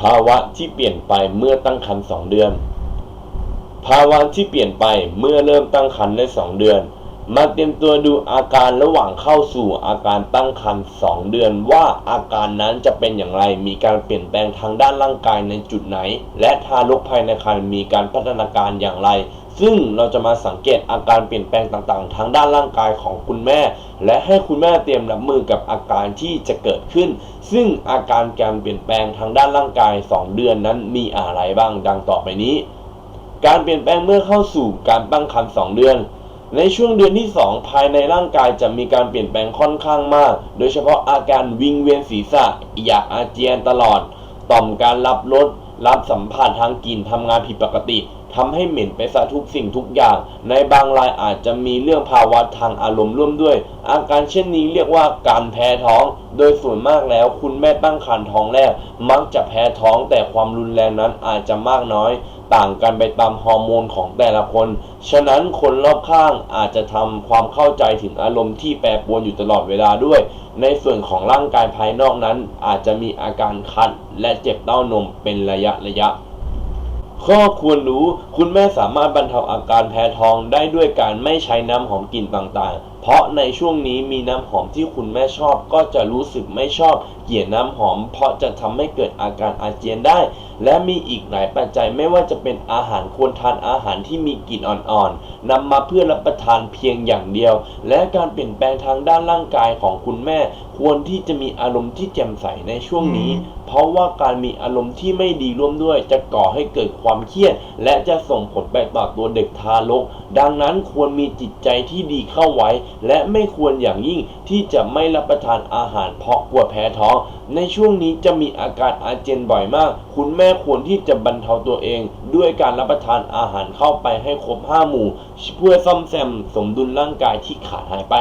ภาวะที่เปลี่ยนไปเมื่อตั้งครรภ์สองเดือน ภาวะที่เปลี่ยนไปเมื่อเริ่มตั้งครรภ์ได้สองเดือน มาเตรียมตัวดูอาการระหว่างเข้าสู่อาการตั้งครรภ์สองเดือน ว่าอาการนั้นจะเป็นอย่างไร มีการเปลี่ยนแปลงทางด้านร่างกายในจุดไหน และทารกภายในครรภ์มีการพัฒนาการอย่างไร ซึ่งเราจะมาสังเกตอาการเปลี่ยนแปลงต่างๆ ทางด้านร่างกายของคุณแม่ และให้คุณแม่เตรียมรับมือกับอาการที่จะเกิดขึ้น ซึ่งอาการการเปลี่ยนแปลงทางด้านร่างกาย 2 เดือนนั้นมีอะไรบ้างดังต่อไปนี้ การเปลี่ยนแปลงเมื่อเข้าสู่การตั้งครรภ์2เดือนในช่วงเดือนที่ 2 ภายในร่างกายจะมีการเปลี่ยนแปลงค่อนข้างมาก โดยเฉพาะอาการวิงเวียนศีรษะ อยากอาเจียนตลอด ต่อมการรับรสรับสัมผัสทางกลิ่นทำงานผิดปกติ ทำให้เหม็นไปซะทุกสิ่งทุกอย่าง ในบางรายอาจจะมีเรื่องภาวะทางอารมณ์ร่วมด้วย อาการเช่นนี้เรียกว่าการแพ้ท้อง โดยส่วนมากแล้วคุณแม่ตั้งครรภ์ท้องแรก มักจะแพ้ท้องแต่ความรุนแรงนั้นอาจจะมากน้อย ต่างกันไปตามฮอร์โมนของแต่ละคน ฉะนั้นคนรอบข้างอาจจะทำความเข้าใจถึงอารมณ์ที่แปรปรวนอยู่ตลอดเวลาด้วย ในส่วนของร่างกายภายนอกนั้น อาจจะมีอาการคันและเจ็บเต้านมเป็นระยะระยะ ข้อควรรู้คุณแม่สามารถบรรเทาอาการแพ้ท้องได้ด้วยการไม่ใช้น้ำหอมกลิ่นต่างๆ เพราะในช่วงนี้มีน้ำหอมที่คุณแม่ชอบ ก็จะรู้สึกไม่ชอบ เกลียดน้ำหอม เพราะจะทำให้เกิดอาการอาเจียนได้ และมีอีกหลายปัจจัยไม่ว่าจะเป็นอาหารควรทานอาหารที่มีกลิ่นอ่อนๆนำมาเพื่อรับประทานเพียงอย่างเดียว และการเปลี่ยนแปลงทางด้านร่างกายของคุณแม่ ควรที่จะมีอารมณ์ที่แจ่มใสในช่วงนี้ เพราะว่าการมีอารมณ์ที่ไม่ดีร่วมด้วย จะก่อให้เกิดความเครียด และจะส่งผลไปต่อตัวเด็กทารก ดังนั้นควรมีจิตใจที่ดีเข้าไว้ และไม่ควรอย่างยิ่งที่จะไม่รับประทานอาหารเพราะกลัวแพ้ท้อง ในช่วงนี้จะมีอาการอาเจียนบ่อยมาก คุณแม่ควรที่จะบรรเทาตัวเอง ด้วยการรับประทานอาหารเข้าไปให้ครบห้าหมู่ เพื่อซ่อมแซมสมดุลร่างกายที่ขาดหายไป